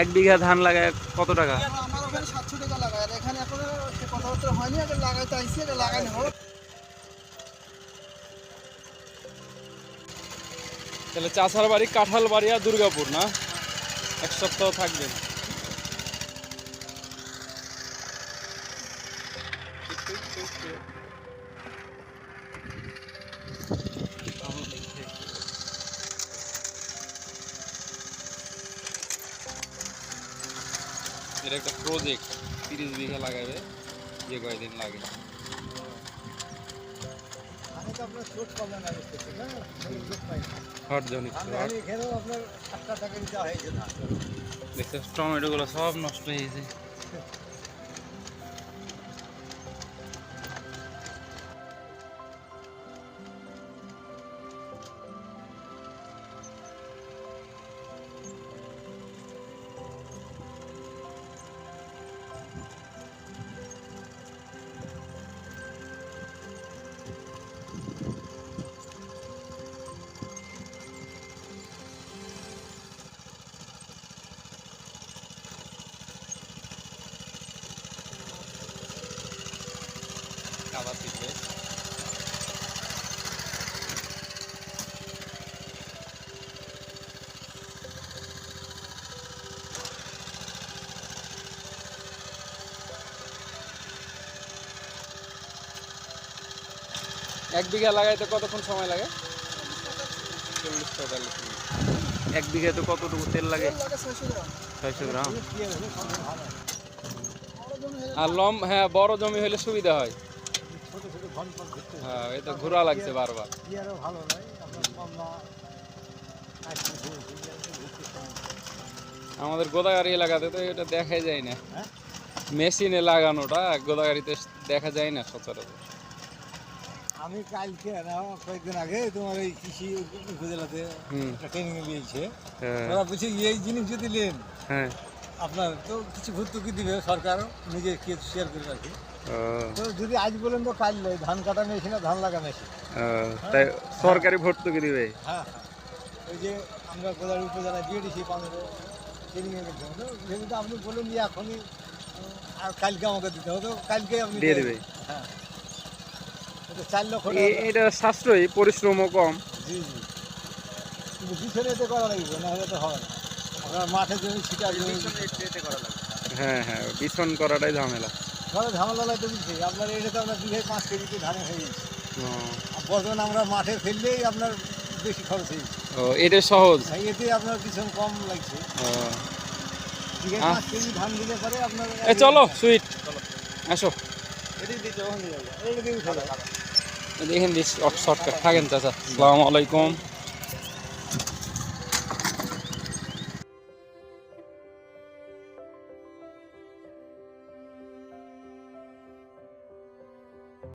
এক বিঘা ধান লাগায় কত টাকা? আমার ওখানে সাতশো টাকা লাগায় আর এখানে এখনও সে কথাবার্তা হয়নি আগে এটা তাহলে চাষার বাড়ি কাঁঠাল বাড়ি আর দুর্গাপুর না? এক সপ্তাহ থাকবেন এটা একটা প্রজেক্ট তিরিশ বিঘা লাগাবে যে কয়দিন লাগে। আমি গুলো সব নষ্ট পাবেন এক বিঘা লাগাইতে কতক্ষণ সময় লাগে? চল্লিশ পঁয়তাল্লিশ মিনিট এক বিঘা তো কতটুকু তেল লাগে? ছয়শো গ্রাম। আর লম হ্যাঁ বড় জমি হলে সুবিধা হয় ছোট ছোট ঘন ঘন ঘুরতে হয়। এই তো ঘোরা লাগছে বারবার ভালো নয়। আমাদের গোদাগাড়ি এলাকাতে তো এটা দেখাই যায় না? মেশিনে লাগানোটা গোদাগাড়িতে দেখা যায় না সচরাচর আমি কালকে না কয়েকদিন আগে তোমার এই কৃষি উপজেলাতে ট্রেনিং নিয়েছে হ্যাঁ ওরা বলছে এই জিনিস যদি নেন হ্যাঁ আপনার তো কিছু ভর্তুকি দিবে সরকার নিজে কে শেয়ার করে রাখি ও, তো যদি আজ বলেন তো কাল নয় ধান কাটা মেশিন আর ধান লাগা মেশিন তাই সরকারি ভর্তুকি দিবে? হ্যাঁ হ্যাঁ। ওই যে আমরা গোদাড়ি উপজেলা দিয়ে দিছি পনেরো ট্রেনিংয়ের জন্য। যেহেতু আপনি বলেন যে এখনই আর কালকে আমাকে দিতে হবে তো কালকে আপনি দিয়ে দিবে? হ্যাঁ। চার লক্ষ টাকা। এটা সাশ্রয়ী পরিশ্রমও কম। জি জি। কিন্তু পিছনে এতে করা লাগবে না হলে তো হবে না। মাঠে জমি ছিটা হ্যাঁ হ্যাঁ বিছন করাটাই ঝামেলা। ধরো ঝামেলা আপনার এটা তো বিঘায় পাঁচ কেজিতে ধানে হয়ে গেছে। ও, আমরা মাঠে ফেললেই আপনার বেশি খরচ হয়ে ও এটা সহজ। তাই এতে আপনার পিছন কম লাগছে। ও, পাঁচ কেজি ধান দিলে পরে আপনার এ চলো সুইট। আসো। দেখেন দিস শর্টকাট। থাকেন চাচা। আসসালামু আলাইকুম।